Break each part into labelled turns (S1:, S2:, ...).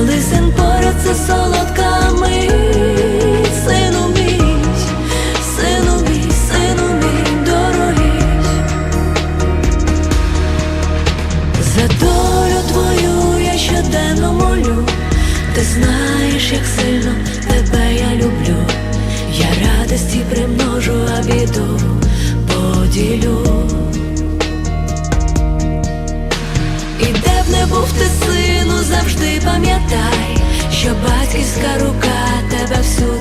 S1: коли син поряд, це солодка мить. Сину мій, сину мій, сину мій дорогий, за долю твою я щоденно молю, ти знаєш, як сильно тебе я люблю, я радості примножу, а біду поділю. І де б не був ти син завжди пам'ятай, що батьківська рука тебе всюди.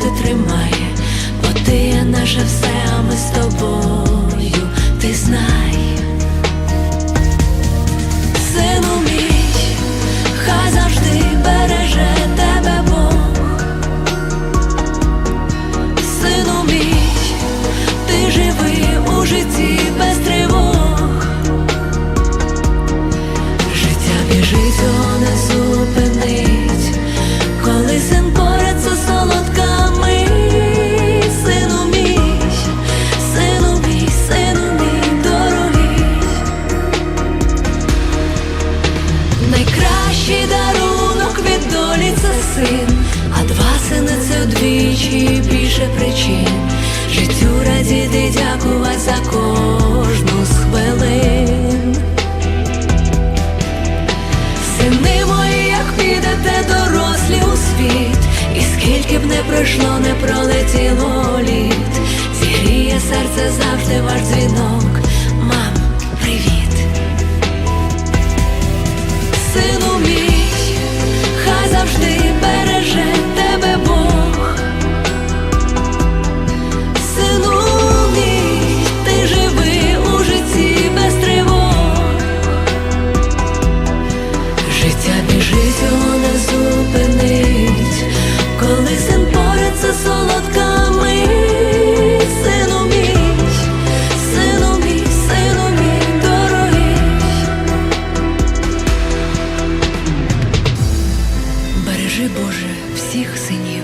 S1: син, а два сини це вдвічі більше причин. Життю радіти дякувати за кожну з хвилин. Сини мої, як підете, дорослі у світ, і скільки б не пройшло, не пролетіло літ, зігріє серце завжди ваш дзвінок. Бережи, Боже, всіх синів.